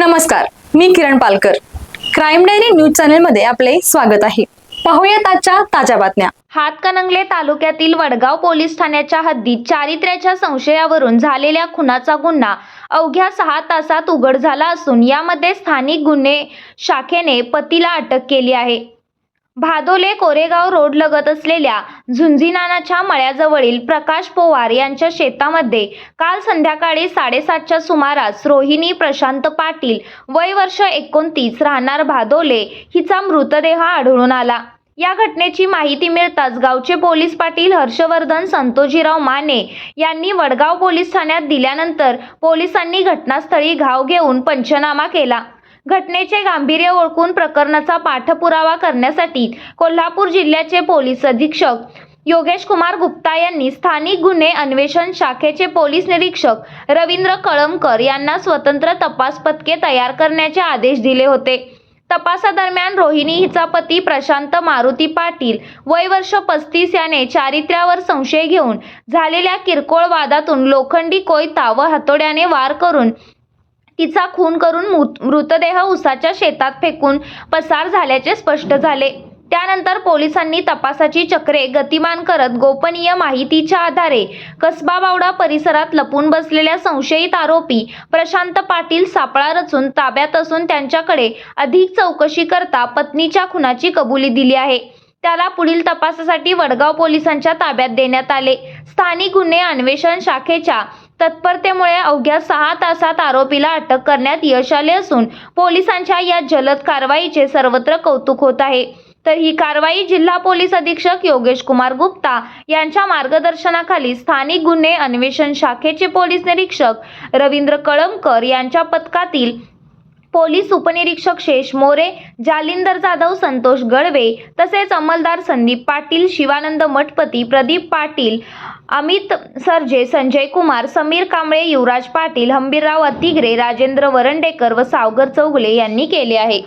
नमस्कार मी Kiran Palkar. Crime diary news चॅनलमध्ये आपले स्वागत आहे. पाहूयात आजच्या ताज्या बातम्या. हातकणंगले तालुक्यातील वडगाव पोलीस ठाण्याच्या हद्दीत चारित्र्याच्या संशयावरून झालेल्या खुनाचा गुन्हा अवघ्या सहा तासात उघड झाला असून यामध्ये स्थानिक गुन्हे शाखेने पतीला अटक केली आहे. भादोले कोरेगाव रोड लगत असलेल्या झुंझिनानाच्या मळ्याजवळील प्रकाश पोवार यांच्या शेतामध्ये काल संध्याकाळी साडेसातच्या सुमारास रोहिणी प्रशांत पाटील वय वर्ष एकोणतीस राहणार भादोले हिचा मृतदेह आढळून आला. या घटनेची माहिती मिळताच गावचे पोलीस पाटील हर्षवर्धन संतोजीराव माने यांनी वडगाव पोलीस ठाण्यात दिल्यानंतर पोलिसांनी घटनास्थळी घाव घेऊन पंचनामा केला. घटनेचे गांभीर्य ओळखून प्रकरणाचा पाठपुरावा करण्यासाठी कोल्हापूर जिल्ह्याचे पोलीस अधीक्षक योगेश कुमार गुप्ता यांनी स्थानिक गुन्हे अन्वेषण शाखेचे पोलीस निरीक्षक रवींद्र कळमकर यांना स्वतंत्र तपास पथके तयार करण्याचे आदेश दिले होते. तपासादरम्यान रोहिणी हिचा पती प्रशांत मारुती पाटील वय वर्ष पस्तीस याने चारित्र्यावर संशय घेऊन झालेल्या किरकोळ वादातून लोखंडी कोयता व हातोड्याने वार करून तिचा खून करून मृत- मृतदेह उसाच्या शेतात फेकून पसार झाल्याचे स्पष्ट झाले. त्यानंतर पोलिसांनी तपासाची चक्रे गतिमान करत गोपनीय माहितीच्या आधारे कसबा बावडा परिसरात लपून बसलेल्या संशयित आरोपी प्रशांत पाटील सापळा रचून ताब्यात असून त्यांच्याकडे अधिक चौकशी करता पत्नीच्या खुनाची कबुली दिली आहे. त्याला पुढील तपासासाठी वडगाव पोलिसांच्या ताब्यात देण्यात आले. स्थानिक गुन्हे अन्वेषण शाखेच्या तत्परतेमुळे अवघ्या सहा तासात आरोपीला अटक करण्यात यश आले असून पोलिसांच्या या जलद कारवाईचे सर्वत्र कौतुक होत आहे. तर ही कारवाई जिल्हा पोलीस अधीक्षक योगेश कुमार गुप्ता यांच्या मार्गदर्शनाखाली स्थानिक गुन्हे अन्वेषण शाखेचे पोलीस निरीक्षक रवींद्र कळमकर यांच्या पथकातील पोलीस उपनिरीक्षक शेष मोरे जालिंदर जाधव संतोष गळवे तसेच अंमलदार संदीप पाटील शिवानंद मठपती प्रदीप पाटील अमित सरजे संजय कुमार समीर कांबळे युवराज पाटील हंबीरराव अतिगरे राजेंद्र वरंडेकर व सावगर चौगुले यांनी केले आहे.